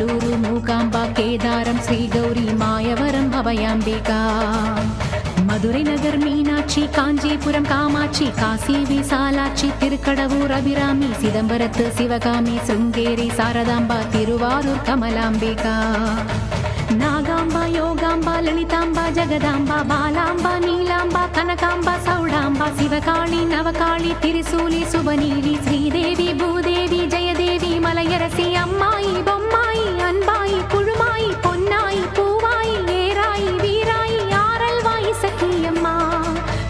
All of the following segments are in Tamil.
நல்லூரு மூகாம்பா கேதாரம் ஸ்ரீகௌரி மாயவரம் அபயாம்பிகா மதுரை நகர் மீனாட்சி காஞ்சிபுரம் காமாட்சி காசி விசாலாட்சி திருக்கடவூர் அபிராமி சிதம்பரத்து சிவகாமி சுங்கேரி சாரதாம்பா திருவாரூர் கமலாம்பிகா நாகாம்பா யோகாம்பா லலிதாம்பா ஜெகதாம்பா பாலாம்பா நீலாம்பா கனகாம்பா சௌடாம்பா சிவகாளி நவகாளி திரிசூலி சுபநீலி ஸ்ரீதேவி பூதேவி ஜெயதேவி மலையரசி அம்மாயி பொம்மை அழகாய் அன்பாய் குழுமாய் பொன்னாய் பூவாய் ஏராய் வீராய் ஆரல்வாய் சக்கியம்மா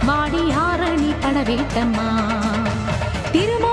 வாடி ஆரணி படவேட்டம்மா திருமோ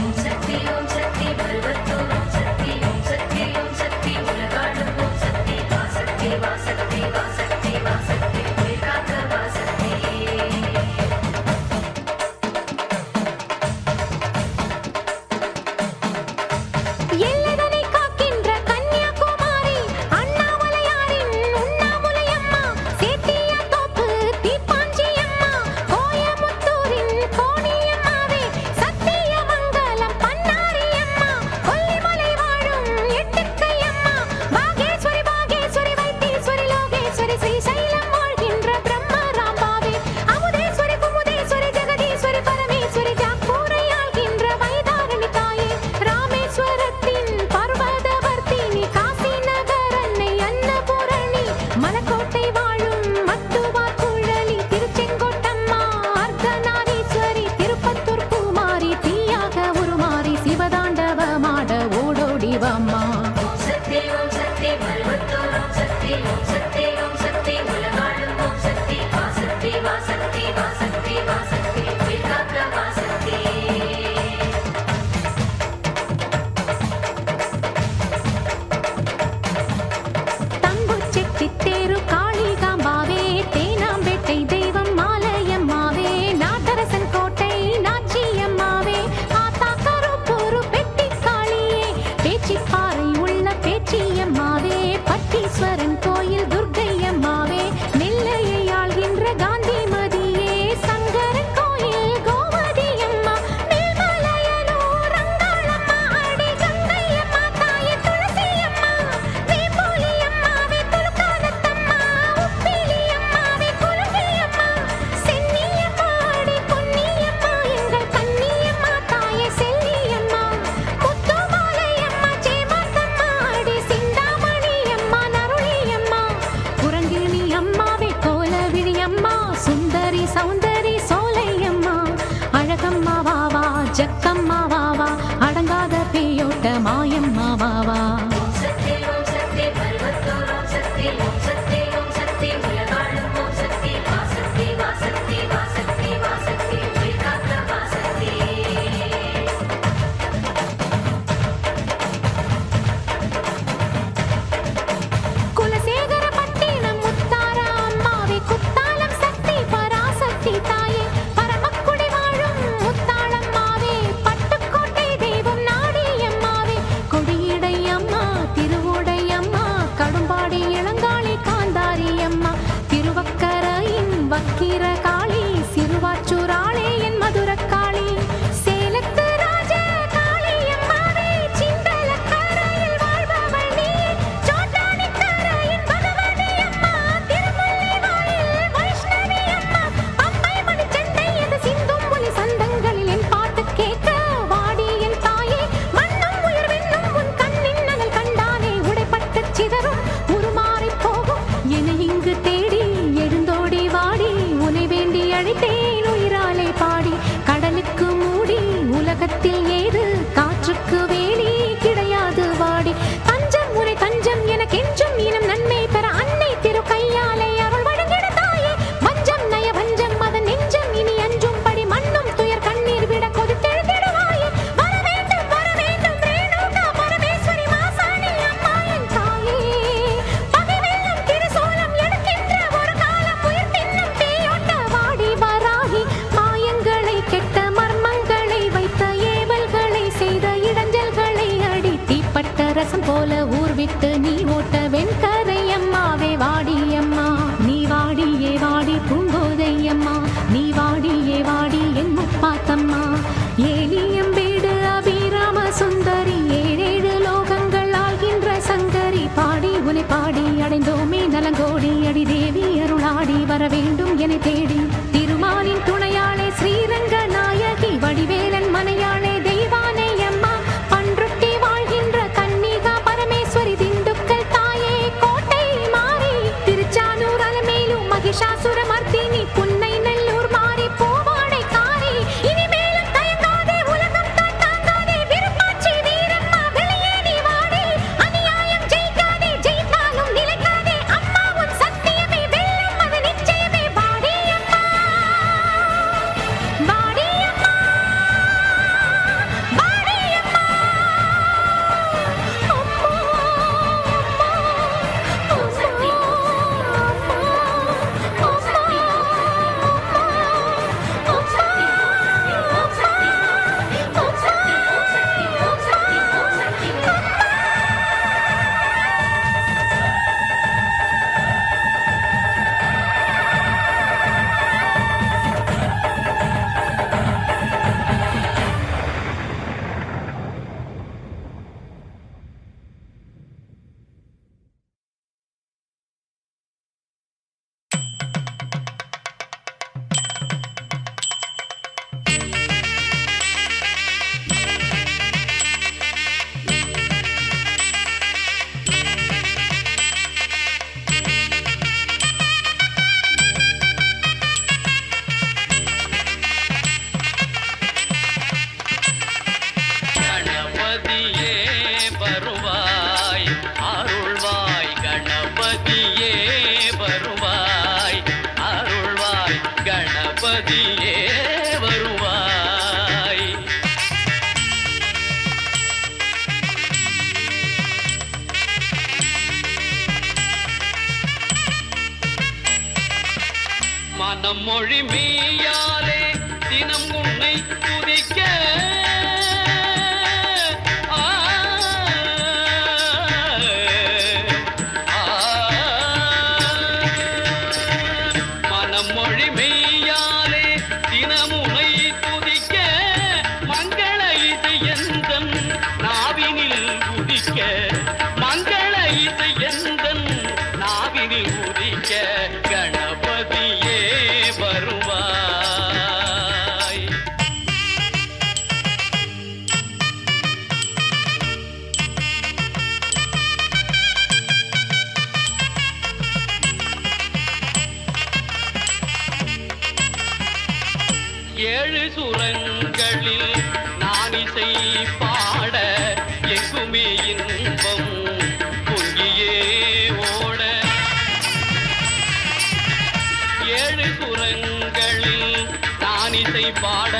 ஏழு புறங்களில் தானிசை பாட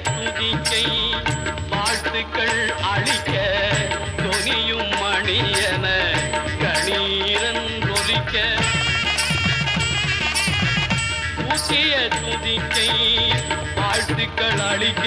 துதிக்கை வாழ்த்துக்கள் அளிக்க தொனியும் மணியன கணீரன் ஒலிக்க ஊசிய துதிக்கை வாழ்த்துக்கள் அளிக்க